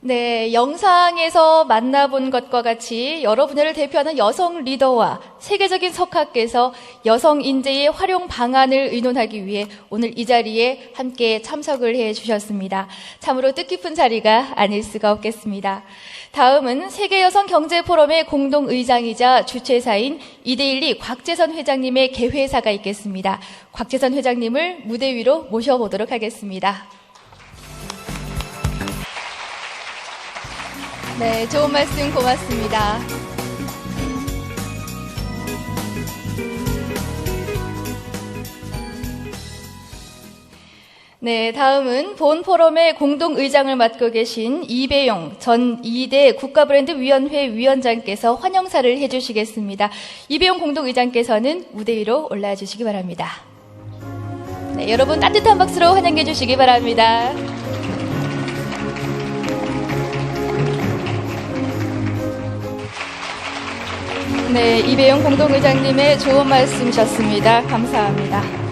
네, 영상에서 만나본 것과 같이 여러 분야를 대표하는 여성 리더와 세계적인 석학께서 여성 인재의 활용 방안을 의논하기 위해 오늘 이 자리에 함께 참석을 해 주셨습니다. 참으로 뜻깊은 자리가 아닐 수가 없겠습니다. 다음은 세계 여성 경제 포럼의 공동 의장이자 주최사인 이데일리 곽재선 회장님의 개회사가 있겠습니다. 곽재선 회장님을 무대 위로 모셔보도록 하겠습니다. 네, 좋은 말씀 고맙습니다. 네, 다음은 본 포럼의 공동 의장을 맡고 계신 이배용 전 2대 국가브랜드위원회 위원장께서 환영사를 해주시겠습니다. 이배용 공동 의장께서는 무대 위로 올라와 주시기 바랍니다. 네, 여러분 따뜻한 박수로 환영해 주시기 바랍니다. 네, 이배용 공동의장님의 좋은 말씀이셨습니다. 감사합니다.